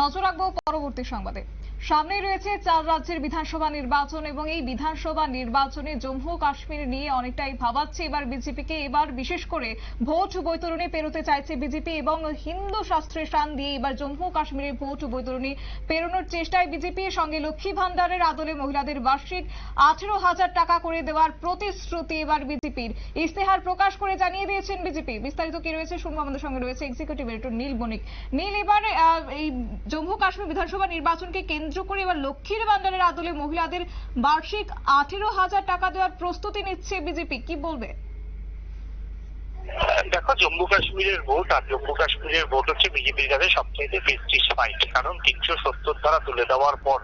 নজর রাখব পরবর্তী সংবাদে। সামনে রয়েছে চার রাজ্যের বিধানসভা নির্বাচন এবং এই বিধানসভা নির্বাচনে জম্মু কাশ্মীর নিয়ে অনেকটাই ভাবাচ্ছে এবার বিজেপিকে। এবার বিশেষ করে ভোট বৈতরণী পেরোতে চাইছে বিজেপি এবং হিন্দু শাস্ত্রের টান দিয়ে এবার জম্মু কাশ্মীরের ভোট বৈতরণী পেরোনোর চেষ্টায় বিজেপির সঙ্গে লক্ষ্মী ভান্ডারের আদলে মহিলাদের বার্ষিক আঠেরো হাজার টাকা করে দেওয়ার প্রতিশ্রুতি এবার বিজেপির। ইস্তেহার প্রকাশ করে জানিয়ে দিয়েছেন বিজেপি। বিস্তারিত কি রয়েছে শুনব আমাদের সঙ্গে রয়েছে এক্সিকিউটিভ এডিটর নীল বণিক। নীল, এবার এই জম্মু কাশ্মীর বিধানসভা নির্বাচনকে কেন্দ্র করে এবার লক্ষ্মীর ভান্ডারের আদলে মহিলাদের বার্ষিক আঠেরো হাজার টাকা দেওয়ার প্রস্তুতি নিচ্ছে বিজেপি। কি বলবে? দেখো, জম্মু কাশ্মীরের ভোট আর জম্মু কাশ্মীরের ভোট হচ্ছে বিজেপির কাছে সবচেয়ে প্রেস্টিজ ফাইট কারণ তিনশো সত্তর ধারা তুলে দেওয়ার পর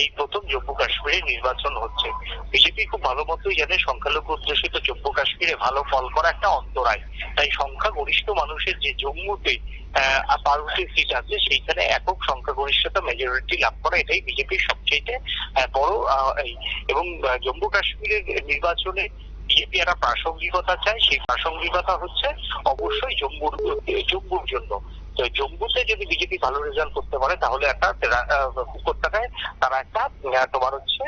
এই প্রথম জম্মু কাশ্মীরে নির্বাচন হচ্ছে। বিজেপি খুব ভালো মতোই জানে, সংখ্যালঘু অধ্যুষিত জম্মু কাশ্মীরে ভালো ফল করা একটা অন্তরায়। তাই সংখ্যাগরিষ্ঠ মানুষের যে জম্মুতে বারোটি সিট আছে, সেইখানে একক সংখ্যাগরিষ্ঠতা মেজরিটি লাভ করা, এটাই বিজেপির সবচেয়ে বড় এবং জম্মু কাশ্মীরের নির্বাচনে বিজেপি একটা প্রাসঙ্গিকতা চায়, সেই প্রাসঙ্গিকতা হচ্ছে অবশ্যই জম্মুর জম্মুর জন্য। তো জম্মুতে যদি বিজেপি ভালো রেজাল্ট করতে পারে, তাহলে একটা উপত্যকায় তারা একটা তোমার হচ্ছে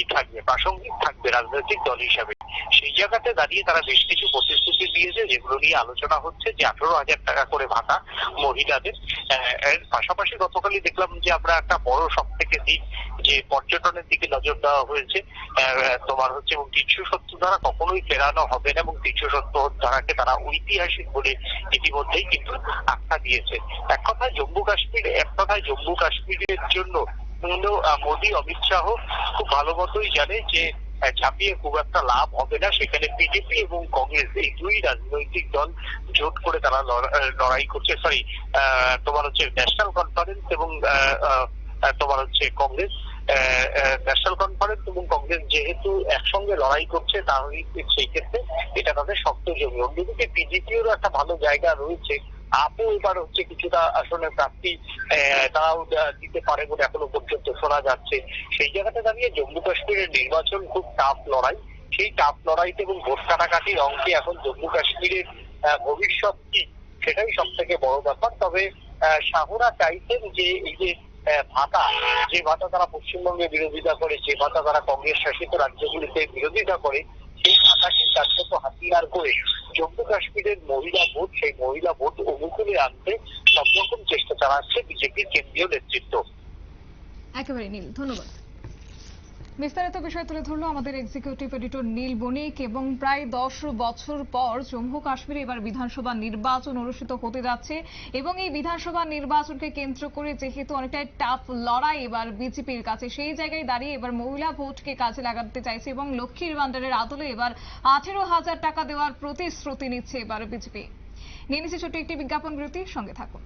ই থাকবে, প্রাসঙ্গিক থাকবে রাজনৈতিক দল হিসাবে। সেই জায়গাতে দাঁড়িয়ে তারা বেশ কিছু প্রতিশ্রুতি দিয়েছে, যেগুলো নিয়ে আলোচনা হচ্ছে যে আঠারো হাজার টাকা করে ভাতা মহিলাদের। এর পাশাপাশি গতকালই দেখলাম যে আমরা একটা বড় সব থেকে দিক, যে পর্যটনের দিকে নজর দেওয়া হয়েছে। তোমার হচ্ছে এবং তিনশো সত্তর ধারা কখনোই ফেরানো হবে না এবং তিনশো সত্তর ধারাকে তারা ঐতিহাসিক বলে ইতিমধ্যেই কিন্তু আখ্যা দিয়েছে। এক কথায় জম্মু কাশ্মীর, এক কথায় জম্মু কাশ্মীরের জন্য মোদী অমিত শাহ খুব ভালো মতোই জানে যে ঝাঁপিয়ে খুব একটা লাভ হবে না। সেখানে বিজেপি এবং কংগ্রেস, এই দুই রাজনৈতিক দল জোট করে তারা লড়া- লড়াই করছে। সরি তোমার হচ্ছে ন্যাশনাল কনফারেন্স এবং তোমার হচ্ছে কংগ্রেস। ন্যাশনাল কনফারেন্স এবং কংগ্রেস যেহেতু একসঙ্গে লড়াই করছে, তাহলে সেই ক্ষেত্রে এটা তাদের শক্ত জমি। অন্যদিকে বিজেপিরও একটা ভালো জায়গা রয়েছে। আপু এবার হচ্ছে কিছুটা প্রাপ্তি আহ, তারাও দিতে পারে বলে এখনও পর্যন্ত শোনা যাচ্ছে। সেই জায়গাটা দাঁড়িয়ে জম্মু কাশ্মীরের নির্বাচন খুব টাফ লড়াই। সেই টাফ লড়াইতে এবং ভোট কাটাকাটির অঙ্কে এখন জম্মু কাশ্মীরের ভবিষ্যৎ কি সেটাই সব থেকে বড় ব্যাপার। তবে শাহরা চাইছেন যে এই যে ভাতা যে ভাতা তারা পশ্চিমবঙ্গে বিরোধিতা করে যে ভাতা তারা কংগ্রেস শাসিত রাজ্যগুলিতে বিরোধিতা করে সেই ভাতাকে কার্যত হাতিয়ার করে জম্মু কাশ্মীরের মহিলা ভোট, সেই মহিলা ভোট অনুকূলে আনতে সব রকম চেষ্টা চালাচ্ছে বিজেপির কেন্দ্রীয় নেতৃত্ব। একেবারে নীল, ধন্যবাদ। বিস্তারিত বিষয় তুলে ধরলো আমাদের এক্সিকিউটিভ এডিটর নীল বণিক এবং প্রায় দশ বছর পর জম্মু কাশ্মীরে এবার বিধানসভা নির্বাচন অনুষ্ঠিত হতে যাচ্ছে এবং এই বিধানসভা নির্বাচনকে কেন্দ্র করে যেহেতু অনেকটাই টাফ লড়াই এবার বিজেপির কাছে, সেই জায়গায় দাঁড়িয়ে এবার মহিলা ভোটকে কাজে লাগাতে চাইছে এবং লক্ষ্মীর ভান্ডারের আদলে এবার আঠেরো হাজার টাকা দেওয়ার প্রতিশ্রুতি নিচ্ছে এবার বিজেপি। নিয়ে নিচ্ছে ছোট্ট একটি বিজ্ঞাপন বিরতির সঙ্গে থাকুন।